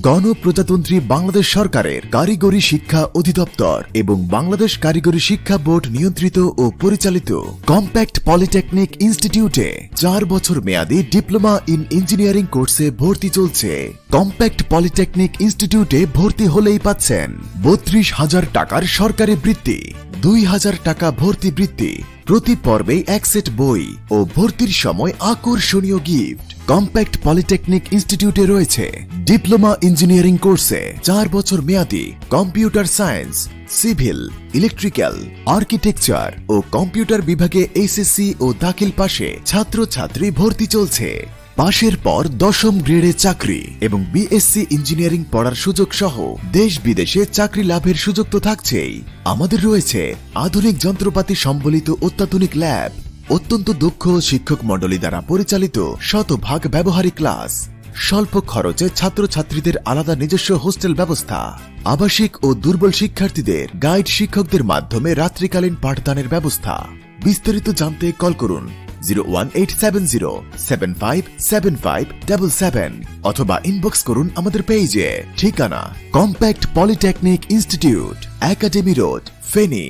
গণপ্রজাতন্ত্রী বাংলাদেশ সরকারের কারিগরি শিক্ষা অধিদপ্তর এবং বাংলাদেশ কারিগরি শিক্ষা বোর্ড নিয়ন্ত্রিত ও পরিচালিত কম্প্যাক্ট পলিটেকনিক ইনস্টিটিউটে চার বছর মেয়াদী ডিপ্লোমা ইন ইঞ্জিনিয়ারিং কোর্সে ভর্তি চলছে। কম্প্যাক্ট পলিটেকনিক ইনস্টিটিউটে ভর্তি হলেই পাচ্ছেন বত্রিশ হাজার টাকার সরকারি বৃত্তি। দুই হাজার টাকা ভর্তি বৃত্তি, প্রতি পর্বে এক সেট বই ও ভর্তির সময় আকর্ষণীয় গিফট। কম্প্যাক্ট পলিটেকনিক ইনস্টিটিউটে রয়েছে ডিপ্লোমা ইঞ্জিনিয়ারিং কোর্সে, চার বছর মেয়াদী, computer science, civil, electrical, architecture ও কম্পিউটার বিভাগে এইচএসসি ও দাখিল পাশে ছাত্রছাত্রী ভর্তি চলছে। পাশের পর দশম গ্রেডে চাকরি এবং বিএসসি ইঞ্জিনিয়ারিং পড়ার সুযোগ সহ দেশ বিদেশে চাকরি লাভের সুযোগ তো থাকছেই। আমাদের রয়েছে আধুনিক যন্ত্রপাতি সম্বলিত অত্যাধুনিক ল্যাব, অত্যন্ত দক্ষ শিক্ষক মণ্ডলী দ্বারা পরিচালিত শতভাগ ব্যবহারিক ক্লাস, স্বল্প খরচে ছাত্রছাত্রীদের আলাদা নিজস্ব হোস্টেল ব্যবস্থা, আবাসিক ও দুর্বল শিক্ষার্থীদের গাইড শিক্ষকদের মাধ্যমে রাত্রিকালীন পাঠদানের ব্যবস্থা। বিস্তারিত জানতে কল করুন zero one eight seven zero seven five seven five double seven অথবা ইনবক্স করুন আমাদের পেজে ঠিকানা compact polytechnic institute academy road Feni